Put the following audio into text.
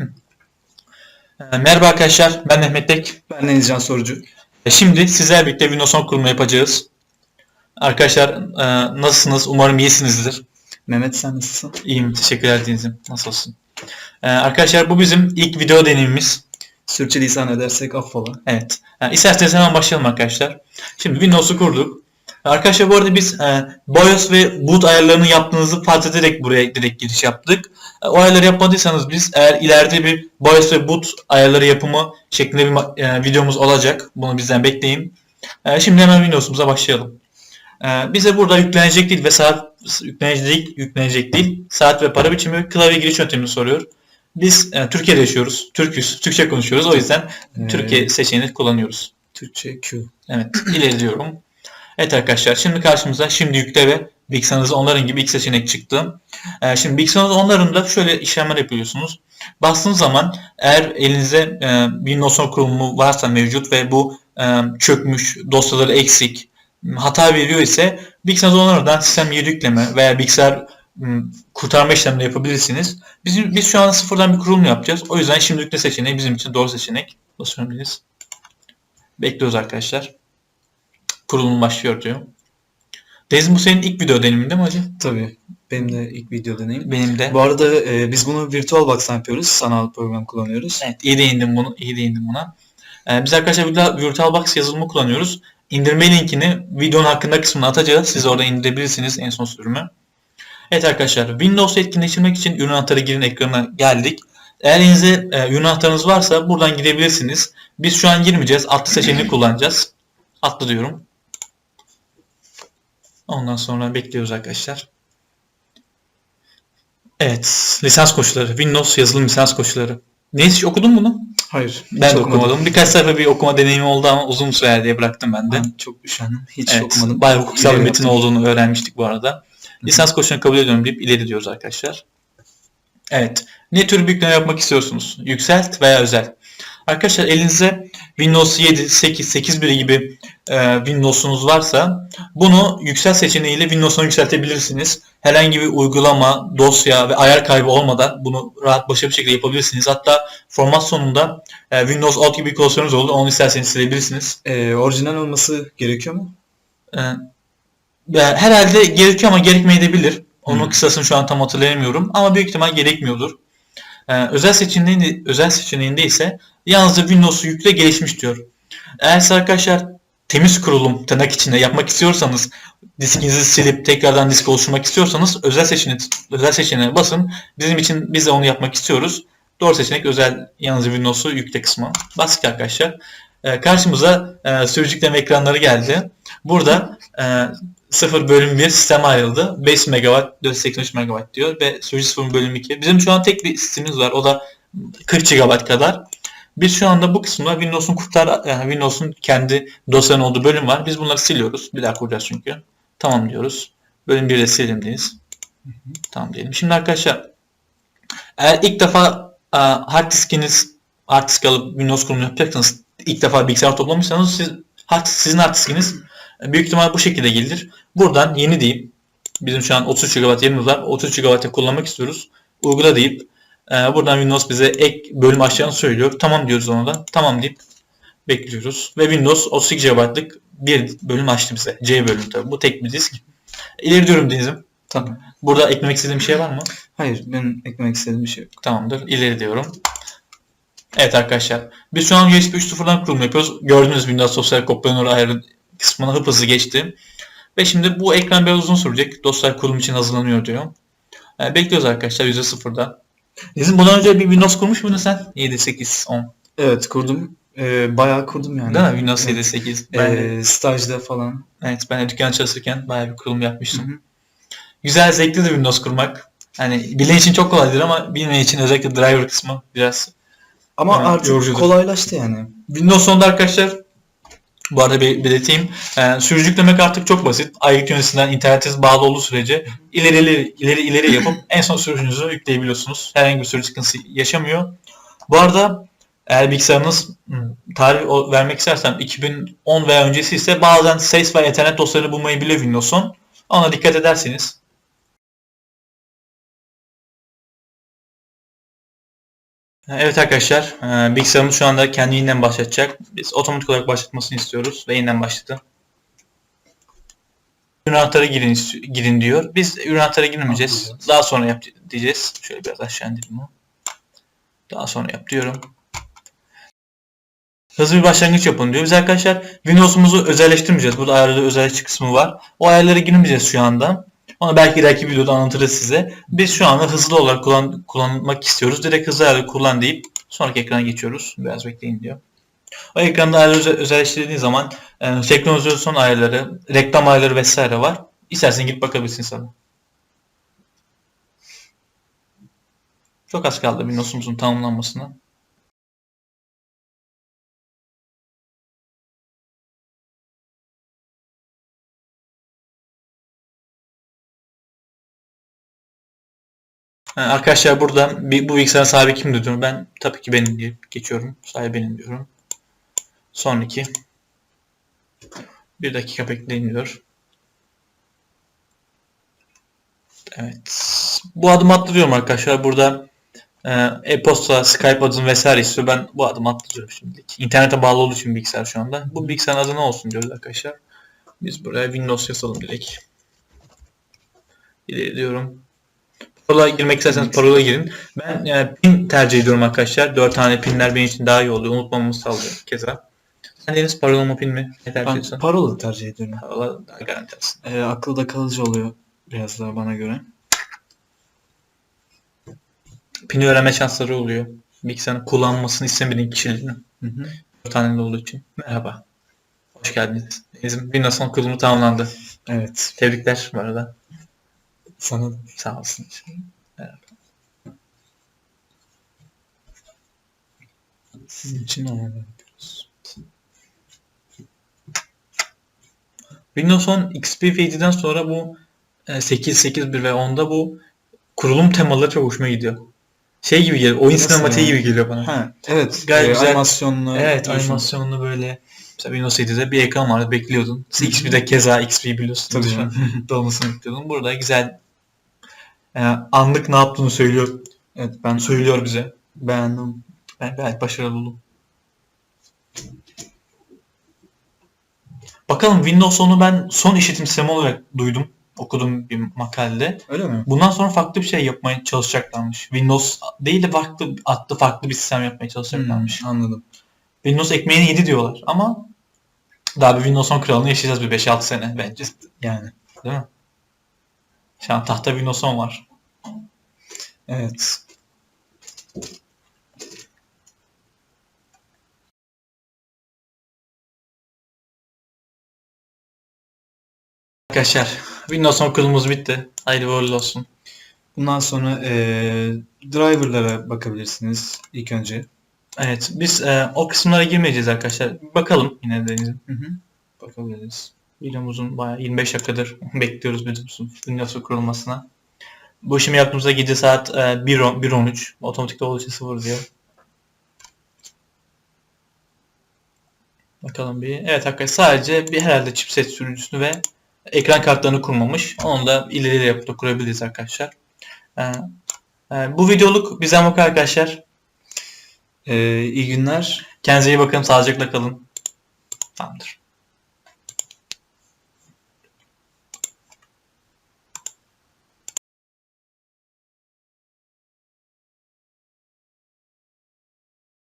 Ee, Merhaba arkadaşlar, ben Mehmet Tek. Ben Denizcan Sorucu. Ee, Şimdi sizlerle birlikte Windows 10 kurulumu yapacağız. Arkadaşlar e, nasılsınız? Umarım iyisinizdir. Mehmet sen nasılsın? İyiyim, teşekkürler Deniz'im. Nasılsın? Ee, Arkadaşlar bu bizim ilk video deneyimimiz. Sürçülisan edersek affola. Evet. İsterseniz hemen başlayalım arkadaşlar. Şimdi Windows'u kurduk. Arkadaşlar bu arada biz e, BIOS ve boot ayarlarını yaptığınızı fark ederek buraya direkt giriş yaptık. O ayarları yapmadıysanız biz eğer ileride bir BIOS ve boot ayarları yapımı şeklinde bir e, videomuz olacak. Bunu bizden bekleyin. E, şimdi hemen Windows'umuza başlayalım. E, bize burada yüklenecek değil ve saat yüklenecek yüklenecek değil. Saat ve para biçimi klavye giriş yöntemini soruyor. Biz e, Türkiye'de yaşıyoruz. Türküz. Türkçe konuşuyoruz. O yüzden Ee, Türkiye seçeneğini kullanıyoruz. Türkçe Q. Evet, ileri diyorum. Evet arkadaşlar, şimdi karşımıza şimdi yükle ve bilgisayarınızda onların gibi ilk seçenek çıktı. Ee, şimdi bilgisayarınızda onlarında şöyle işlemler yapıyorsunuz. Bastığınız zaman eğer elinize e, Windows 10 kurulumu varsa mevcut ve bu e, çökmüş, dosyaları eksik, hata veriyor ise bilgisayarınızda onlardan sistem yeri yükleme veya bilgisayar kurtarma işlemleri yapabilirsiniz. Biz, biz şu an sıfırdan bir kurulum yapacağız. O yüzden şimdi yükle seçeneği bizim için doğru seçenek. Basıyorum. Bekliyoruz arkadaşlar. Kurulum başlıyor diyor. Deniz bu senin ilk video deneyimin değil mi hacı? Tabii. Benim de ilk video deneyim. Benim de. Bu arada e, biz bunu VirtualBox'tan yapıyoruz. Sanal program kullanıyoruz. Evet iyi değindim bunu. iyi değindim buna. Ee, biz arkadaşlar Virtual- VirtualBox yazılımı kullanıyoruz. İndirme linkini videonun hakkında kısmına atacağız. Siz orada indirebilirsiniz en son sürümü. Evet arkadaşlar Windows'u etkinleştirmek için ürün anahtarı girin ekranına geldik. Eğer elinizde e, ürün anahtarınız varsa buradan girebilirsiniz. Biz şu an girmeyeceğiz. Atlı seçeneğini kullanacağız. Atlı diyorum. Ondan sonra bekliyoruz arkadaşlar. Evet. Lisans koşulları. Windows yazılım lisans koşulları. Neyse hiç okudun bunu? Hayır. Ben de okumadım. Birkaç sayfa bir okuma deneyimi oldu ama uzun sürer diye bıraktım ben de. Ben çok üşendim. Hiç evet. okumadım. Bayağı hukuksal bir metin olduğunu öğrenmiştik bu arada. Lisans koşulunu kabul ediyorum deyip ileri diyoruz arkadaşlar. Evet. Ne tür bir yükleme yapmak istiyorsunuz? Yükselt veya özel. Arkadaşlar elinizde Windows 7, 8, 8.1 gibi e, Windows'unuz varsa bunu yüksel seçeneğiyle Windows'unu yükseltebilirsiniz. Herhangi bir uygulama, dosya ve ayar kaybı olmadan bunu rahat başarılı bir şekilde yapabilirsiniz. Hatta format sonunda e, Windows Alt gibi bir klasörünüz olur. Onu isterseniz silebilirsiniz. E, orijinal olması gerekiyor mu? Ya herhalde gerekiyor ama gerekmeyebilir. Onun Hı. kısasını şu an tam hatırlayamıyorum ama büyük ihtimal gerekmiyordur. Ee, özel seçeneğinde özel seçeneğinde ise yalnızca Windows'u yükle gelişmiş diyor. Eğer arkadaşlar temiz kurulum tırnak içinde yapmak istiyorsanız diskinizi silip tekrardan disk oluşturmak istiyorsanız özel seçeneğe özel seçeneğe basın. Bizim için biz de onu yapmak istiyoruz. Doğru seçenek özel yalnızca Windows'u yükle kısmı. Bastık arkadaşlar. Ee, karşımıza e, sürücükleme ekranları geldi. Burada e, 0 bölüm 1 sistem ayrıldı. 5 MB, 483 MB diyor ve sürücü 0 bölüm 2. Bizim şu an tek bir sistemimiz var. O da 40 GB kadar. Biz şu anda bu kısımda Windows'un kurtar yani Windows'un kendi dosyanın olduğu bölüm var. Biz bunları siliyoruz. Bir daha kuracağız çünkü. Tamam diyoruz. Bölüm 1'de silelim deyiz. Tamam diyelim. Şimdi arkadaşlar eğer ilk defa e, hard diskiniz hard disk alıp Windows kurulumu yapacaksanız ilk defa bilgisayar toplamışsanız siz hard, sizin hard diskiniz büyük ihtimal bu şekilde gelir. Buradan yeni deyip bizim şu an 33 GB yerimiz var. 33 GB'ı kullanmak istiyoruz. Uygula deyip e, buradan Windows bize ek bölüm açacağını söylüyor. Tamam diyoruz ona da. Tamam deyip bekliyoruz. Ve Windows 32 GB'lık bir bölüm açtı bize. C bölüm tabi. Bu tek bir disk. İleri diyorum Deniz'im. Tamam. Burada eklemek istediğim bir şey var mı? Hayır. Benim eklemek istediğim bir şey yok. Tamamdır. İleri diyorum. Evet arkadaşlar. Biz şu an USB 3.0'dan kurulum yapıyoruz. Gördüğünüz Windows sosyal kopyalanır ayarı kısmına hıp hızlı geçti. Ve şimdi bu ekran biraz uzun sürecek. Dosyalar kurulum için hazırlanıyor diyor. Ee, bekliyoruz arkadaşlar %0'da. Bizim bundan önce bir Windows kurmuş muydun sen? 7, 8, 10. Evet kurdum. E, bayağı kurdum yani. Değil mi? Windows 7, Evet. 8. Ben de, E, stajda falan. evet ben de dükkan çalışırken bayağı bir kurulum yapmıştım. Hı hı. Güzel, zevkli de Windows kurmak. Hani bilen için çok kolaydır ama bilmeyen için özellikle driver kısmı biraz Ama Evet, artık yorucudur. kolaylaştı yani. Windows 10'da arkadaşlar bu arada bir belirteyim. Ee, sürücü yüklemek artık çok basit. Ayrık yönetisinden internetiniz bağlı olduğu sürece ileri ileri ileri ileri yapıp en son sürücünüzü yükleyebiliyorsunuz. Herhangi bir sürücü sıkıntısı yaşamıyor. Bu arada eğer bilgisayarınız tarih vermek istersem 2010 veya öncesi ise bazen ses ve ethernet dosyalarını bulmayı biliyor Windows 10. Ona dikkat ederseniz Evet arkadaşlar, e, bilgisayarımız şu anda kendi yeniden başlatacak. Biz otomatik olarak başlatmasını istiyoruz ve yeniden başladı. Ürün anahtarı girin, girin diyor. Biz ürün anahtarı girmeyeceğiz. Daha sonra yap diyeceğiz. Şöyle biraz aşağı indireyim o. Daha sonra yap diyorum. Hızlı bir başlangıç yapın diyor. Biz arkadaşlar Windows'umuzu özelleştirmeyeceğiz. Burada ayarlarda özelleştir kısmı var. O ayarlara girmeyeceğiz şu anda. Onu belki ileriki videoda anlatırız size. Biz şu anda hızlı olarak kullan, kullanmak istiyoruz. Direkt hızlı ayarı kullan deyip sonraki ekrana geçiyoruz. Biraz bekleyin diyor. O ekranda ayarları özel- özelleştirdiğiniz zaman e, teknolojisyon ayarları, reklam ayarları vesaire var. İstersen gidip bakabilirsin sana. Çok az kaldı Windows'umuzun tamamlanmasına. Arkadaşlar burada bir, bu bilgisayarın sahibi kim diyor. Ben tabii ki benim diye geçiyorum. Sahibi benim diyorum. Sonraki. Bir dakika bekleyin diyor. Evet. Bu adımı atlıyorum arkadaşlar. Burada e, e-posta, Skype adını vesaire istiyor. Ben bu adımı atlıyorum şimdilik. İnternete bağlı olduğu için bilgisayar şu anda. Bu bilgisayarın adı ne olsun diyoruz arkadaşlar. Biz buraya Windows yazalım direkt. İleri diyorum. Parola girmek isterseniz parola girin. Ben e, pin tercih ediyorum arkadaşlar. 4 tane pinler benim için daha iyi oluyor. Unutmamamı sağlıyor keza. Sen Deniz parola mı pin mi? Ne tercih Ben ediyorsun? parola tercih ediyorum. Parola daha garanti aslında. Ee, akılda kalıcı oluyor biraz daha bana göre. Pini öğrenme şansları oluyor. Bilgisayarın kullanmasını istemediğin kişilerin. Hı hı. 4 tane de olduğu için. Merhaba. Hoş geldiniz. Bizim Windows'un kurulumu tamamlandı. Evet. Tebrikler bu arada. Sana. Sağ olsun. Sizin için ayarlar yapıyoruz. Windows 10 XP ve 7'den sonra bu e, 8, 8.1 ve 10'da bu kurulum temaları çok hoşuma gidiyor. Şey gibi geliyor, oyun Nasıl sinematiği yani? gibi geliyor bana. Ha, evet. Gayet Ee, güzel. Animasyonlu. Evet, diyorsun. animasyonlu böyle. Mesela Windows 7'de bir ekran vardı, bekliyordun. XP'de keza XP biliyorsun. Tabii canım. Dolmasını bekliyordun. Burada güzel e, anlık ne yaptığını söylüyor. evet ben Söylüyor bize. beğendim. Ben gayet başarılı oldum. Bakalım Windows 10'u ben son işletim sistemi olarak duydum. Okudum bir makalede. Öyle mi? Bundan sonra farklı bir şey yapmaya çalışacaklarmış. Windows değil de farklı adlı farklı bir sistem yapmaya çalışacaklarmış. Hmm, anladım. Windows ekmeğini yedi diyorlar ama daha bir Windows 10 kralını yaşayacağız bir 5-6 sene bence. Yani. Değil mi? Şu an tahta Windows 10 var. Evet. Arkadaşlar Windows 10 kurulumuz bitti. Haydi uğurlu olsun. Bundan sonra eee driverlara bakabilirsiniz ilk önce. Evet biz e, o kısımlara girmeyeceğiz arkadaşlar. Bakalım yine de Hı hı. bakabiliriz. Videomuzun bayağı 25 dakikadır bekliyoruz videomuzun Windows'un kurulmasına. Bu işimi yaptığımızda gece saat e, 1.10 1.13 otomatikte olduğu için 0 diyor. Bakalım bir. Evet arkadaşlar sadece bir herhalde chipset sürücüsünü ve ekran kartlarını kurmamış. Onu da ileri yapıp da kurabiliriz arkadaşlar. E, e, bu videoluk bizden bu kadar arkadaşlar. Eee iyi günler. Kendinize iyi bakın. Sağlıcakla kalın. Tamamdır.